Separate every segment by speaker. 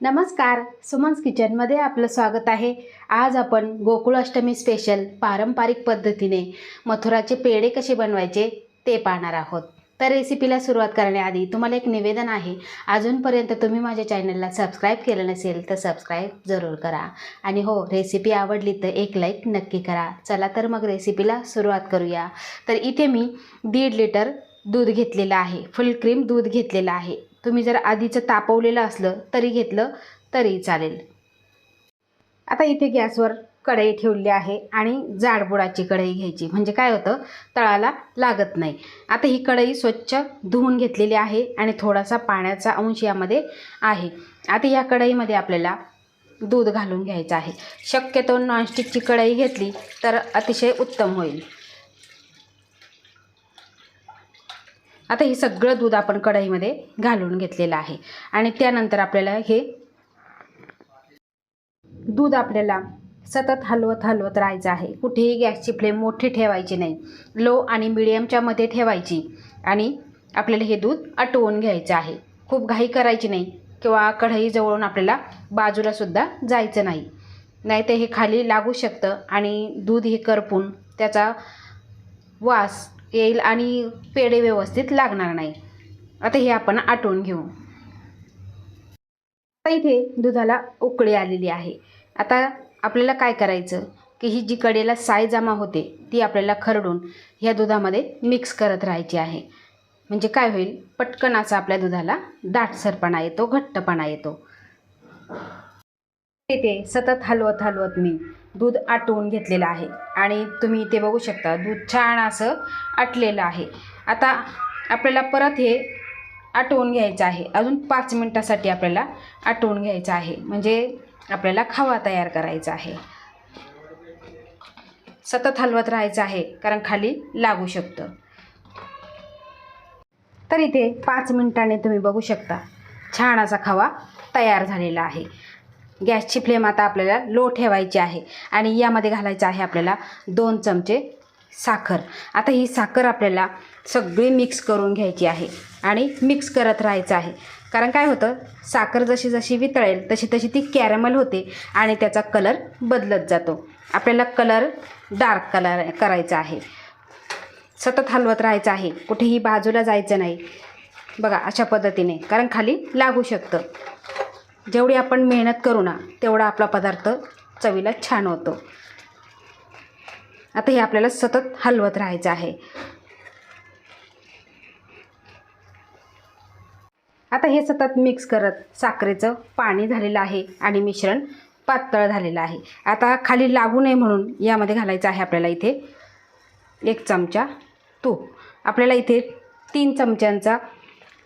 Speaker 1: नमस्कार सुमन्स किचनमध्ये आपलं स्वागत आहे. आज आपण गोकुळाष्टमी स्पेशल पारंपरिक पद्धतीने मथुराचे पेढे कसे बनवायचे ते पाहणार आहोत. तर रेसिपीला सुरुवात करण्याआधी तुम्हाला एक निवेदन आहे. अजूनपर्यंत तुम्ही माझ्या चॅनलला सबस्क्राईब केलं नसेल तर सबस्क्राईब जरूर करा. आणि हो रेसिपी आवडली तर एक लाईक नक्की करा. चला तर मग रेसिपीला सुरुवात करूया. तर इथे मी दीड लिटर दूध घेतलेलं आहे. फुल क्रीम दूध घेतलेलं आहे. तुम्ही जर आधीचं तापवलेलं असलं तरी घेतलं तरी चालेल. आता इथे गॅसवर कढई ठेवली आहे आणि जाडबुडाची कढई घ्यायची. म्हणजे काय होतं? तळाला लागत नाही. आता ही कढई स्वच्छ धुवून घेतलेली आहे आणि थोडासा पाण्याचा अंश यामध्ये आहे. आता या कढईमध्ये आपल्याला दूध घालून घ्यायचं आहे. शक्यतो नॉनस्टिकची कढई घेतली तर अतिशय उत्तम होईल. आता हे सगळं दूध आपण कढईमध्ये घालून घेतलेलं आहे. आणि त्यानंतर आपल्याला हे दूध आपल्याला सतत हलवत हलवत राहायचं आहे. कुठेही गॅसची फ्लेम मोठी ठेवायची नाही. लो आणि मिडियमच्या मध्ये ठेवायची. आणि आपल्याला हे दूध आटवून घ्यायचं आहे. खूप घाई करायची नाही. किंवा कढई जवळून आपल्याला बाजूलासुद्धा जायचं नाही. नाही तर हे खाली लागू शकतं आणि दूध हे करपून त्याचा वास येईल आणि पेढे व्यवस्थित लागणार नाही. आता हे आपण आटवून घेऊ. आता इथे दुधाला उकळी आलेली आहे. आता आपल्याला काय करायचं? की ही जी कडेला साय जमा होते ती आपल्याला खरडून ह्या दुधामध्ये मिक्स करत राहायची आहे. म्हणजे काय होईल? पटकन असा आपल्या दुधाला दाटसरपणा येतो घट्टपणा येतो. इथे सतत हलवत हलवत मी. दूध आटवून घेतलेलं आहे. आणि तुम्ही इथे बघू शकता दूध छान असं आटलेलं आहे. आता आपल्याला परत हे आटवून घ्यायचं आहे. अजून पाच मिनटासाठी आपल्याला आटवून घ्यायचं आहे. म्हणजे आपल्याला खवा तयार करायचा आहे. सतत हलवत राहायचं आहे कारण खाली लागू शकतं. तर इथे पाच मिनटाने तुम्ही बघू शकता छान असा खवा तयार झालेला आहे. गॅसची फ्लेम आता आपल्याला लो ठेवायची आहे आणि यामध्ये घालायचं आहे आपल्याला दोन चमचे साखर. आता ही साखर आपल्याला सगळी मिक्स करून घ्यायची आहे आणि मिक्स करत राहायचं आहे. कारण काय होतं? साखर जशी जशी वितळेल तशी तशी ती कॅरमल होते आणि त्याचा कलर बदलत जातो. आपल्याला कलर डार्क कलर करायचा आहे. सतत हलवत राहायचं आहे. कुठेही बाजूला जायचं नाही. बघा अशा पद्धतीने. कारण खाली लागू शकतं. जेवढी आपण मेहनत करू ना तेवढा आपला पदार्थ चवीला छान होतो. आता हे आपल्याला सतत हलवत राहायचं आहे. आता हे सतत मिक्स करत साखरेचं पाणी झालेलं आहे आणि मिश्रण पातळ झालेलं आहे. आता खाली लागू नये म्हणून यामध्ये घालायचं आहे आपल्याला इथे एक चमचा तूप. आपल्याला इथे तीन चमच्यांचा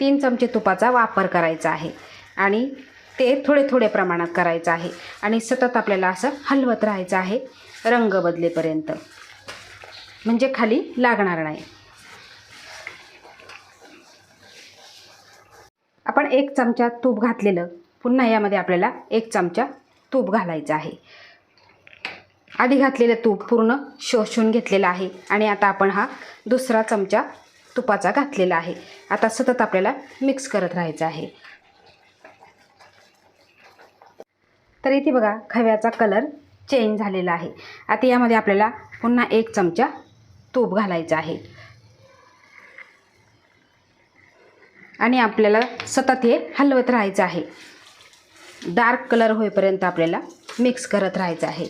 Speaker 1: तीन चमचे तुपाचा वापर करायचा आहे. आणि ते थोडे थोडे प्रमाणात करायचं आहे. आणि सतत आपल्याला असं हलवत राहायचं आहे रंग बदलेपर्यंत. म्हणजे खाली लागणार नाही. आपण एक चमचा तूप घातलेलं पुन्हा यामध्ये आपल्याला एक चमचा तूप घालायचं आहे. आधी घातलेलं तूप पूर्ण शोषून घेतलेलं आहे आणि आता आपण हा दुसरा चमचा तुपाचा घातलेला आहे. आता सतत आपल्याला मिक्स करत राहायचं आहे. तर इथे बघा खव्याचा कलर चेंज झालेला आहे. आता यामध्ये आपल्याला पुन्हा एक चमचा तूप घालायचं आहे. आणि आपल्याला सतत हे हलवत राहायचं आहे. डार्क कलर होईपर्यंत आपल्याला मिक्स करत राहायचं आहे.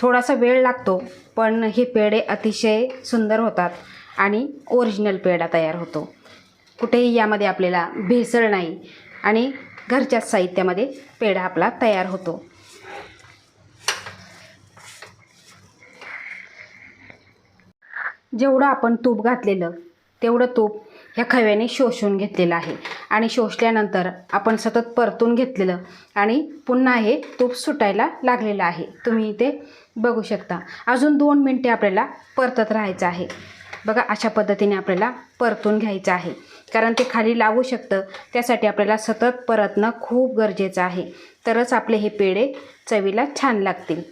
Speaker 1: थोडासा वेळ लागतो पण हे पेढे अतिशय सुंदर होतात आणि ओरिजिनल पेढा तयार होतो. कुठेही यामध्ये आपल्याला भेसळ नाही. आणि घरच्याच साहित्यामध्ये पेढा आपला तयार होतो. जेवढं आपण तूप घातलेलं तेवढं तूप ह्या खव्याने शोषून घेतलेलं आहे. आणि शोषल्यानंतर आपण सतत परतून घेतलेलं आणि पुन्हा हे तूप सुटायला लागलेलं आहे. तुम्ही इथे बघू शकता. अजून दोन मिनटे आपल्याला परतत राहायचं आहे. बघा अशा पद्धतीने आपल्याला परतून घ्यायचं आहे. कारण ते खाली लागू शकतं. त्यासाठी आपल्याला सतत परतणं खूप गरजेचं आहे. तरच आपले हे पेढे चवीला छान लागतील.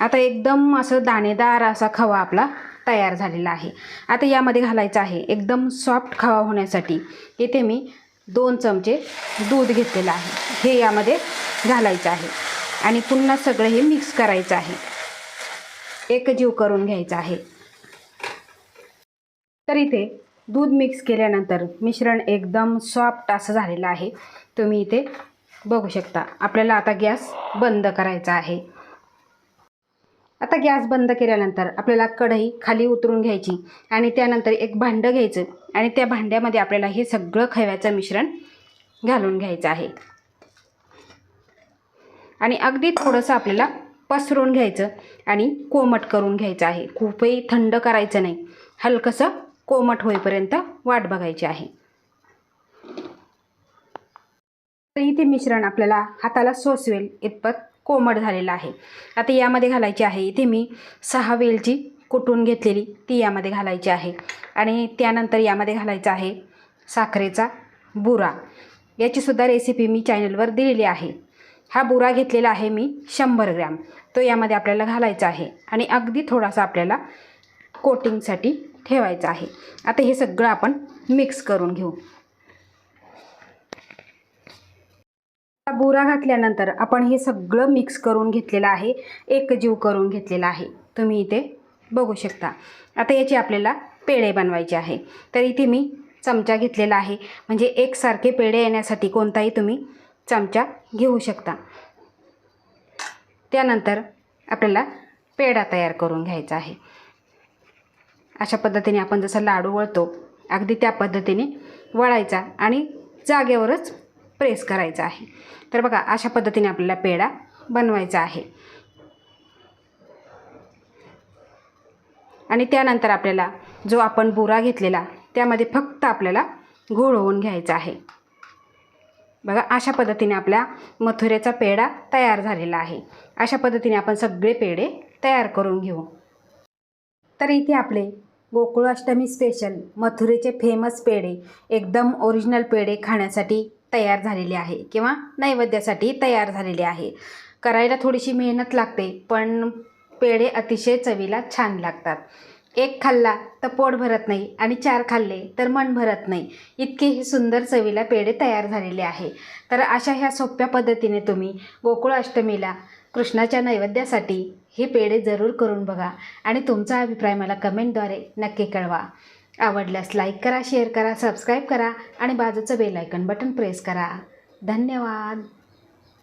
Speaker 1: आता एकदम असं दाणेदार असा खवा आपला तयार झालेला आहे. आता यामध्ये घालायचं आहे एकदम सॉफ्ट खवा होण्यासाठी. इथे मी दोन चमचे दूध घेतलेलं आहे. हे यामध्ये घालायचं आहे. आणि पुन्हा सगळं हे मिक्स करायचं आहे. एकजीव करून घ्यायचं आहे. तर इथे दूध मिक्स केल्यानंतर मिश्रण एकदम सॉफ्ट असं झालेलं आहे. तुम्ही इथे बघू शकता. आपल्याला आता गॅस बंद करायचा आहे. आता गॅस बंद केल्यानंतर आपल्याला कढई खाली उतरून घ्यायची आणि त्यानंतर एक भांडं घ्यायचं आणि त्या भांड्यामध्ये आपल्याला हे सगळं खव्याचं मिश्रण घालून घ्यायचं आहे. आणि अगदी थोडंसं आपल्याला पसरून घ्यायचं आणि कोमट करून घ्यायचं आहे. खूपही थंड करायचं नाही. हलकंसं कोमट होईपर्यंत वाट बघायची आहे. तर इथे मिश्रण आपल्याला हाताला सोसवेल इतपत कोमट झालेलं आहे. आता यामध्ये घालायची आहे. इथे मी सहा वेलची कुटून घेतलेली ती यामध्ये घालायची आहे. आणि त्यानंतर यामध्ये घालायचं आहे साखरेचा बुरा. याचीसुद्धा रेसिपी मी चॅनलवर दिलेली आहे. हा बुरा घेतलेला आहे मी शंभर ग्रॅम. तो यामध्ये आपल्याला घालायचा आहे. आणि अगदी थोडासा आपल्याला कोटिंगसाठी ठेवायचं आहे. आता हे सगळं आपण मिक्स करून घेऊ. बुरा घातल्यानंतर आपण हे सगळं मिक्स करून घेतलेलं आहे. एकजीव करून घेतलेला आहे. तुम्ही इथे बघू शकता. आता याचे आपल्याला पेढे बनवायचे आहे. तर इथे मी चमचा घेतलेला आहे. म्हणजे एकसारखे पेढे येण्यासाठी कोणताही तुम्ही चमचा घेऊ शकता. त्यानंतर आपल्याला पेढा तयार करून घ्यायचा आहे. अशा पद्धतीने आपण जसं लाडू वळतो अगदी त्या पद्धतीने वळायचा आणि जागेवरच प्रेस करायचा आहे. तर बघा अशा पद्धतीने आपल्याला पेढा बनवायचा आहे. आणि त्यानंतर आपल्याला जो आपण बुरा घेतलेला त्यामध्ये फक्त आपल्याला घोळवून घ्यायचा आहे. बघा अशा पद्धतीने आपल्या मथुरेचा पेढा तयार झालेला आहे. अशा पद्धतीने आपण सगळे पेढे तयार करून घेऊ. तर इथे आपले गोकुळाष्टमी स्पेशल मथुरेचे फेमस पेढे एकदम ओरिजिनल पेढे खाण्यासाठी तयार झालेले आहे किंवा नैवेद्यासाठी तयार झालेले आहे. करायला थोडीशी मेहनत लागते पण पेढे अतिशय चवीला छान लागतात. एक खाल्ला तर पोट भरत नाही आणि चार खाल्ले तर मन भरत नाही. इतके ही सुंदर चवीला पेढे तयार झालेले आहे. तर अशा ह्या सोप्या पद्धतीने तुम्ही गोकुळाष्टमीला कृष्णाच्या नैवेद्यासाठी हे पेढे जरूर करून बघा आणि तुमचा अभिप्राय मला कमेंटद्वारे नक्की कळवा. आवडल्यास लाईक करा शेअर करा सबस्क्राईब करा आणि बाजूचं बेल आयकन बटन प्रेस करा. धन्यवाद.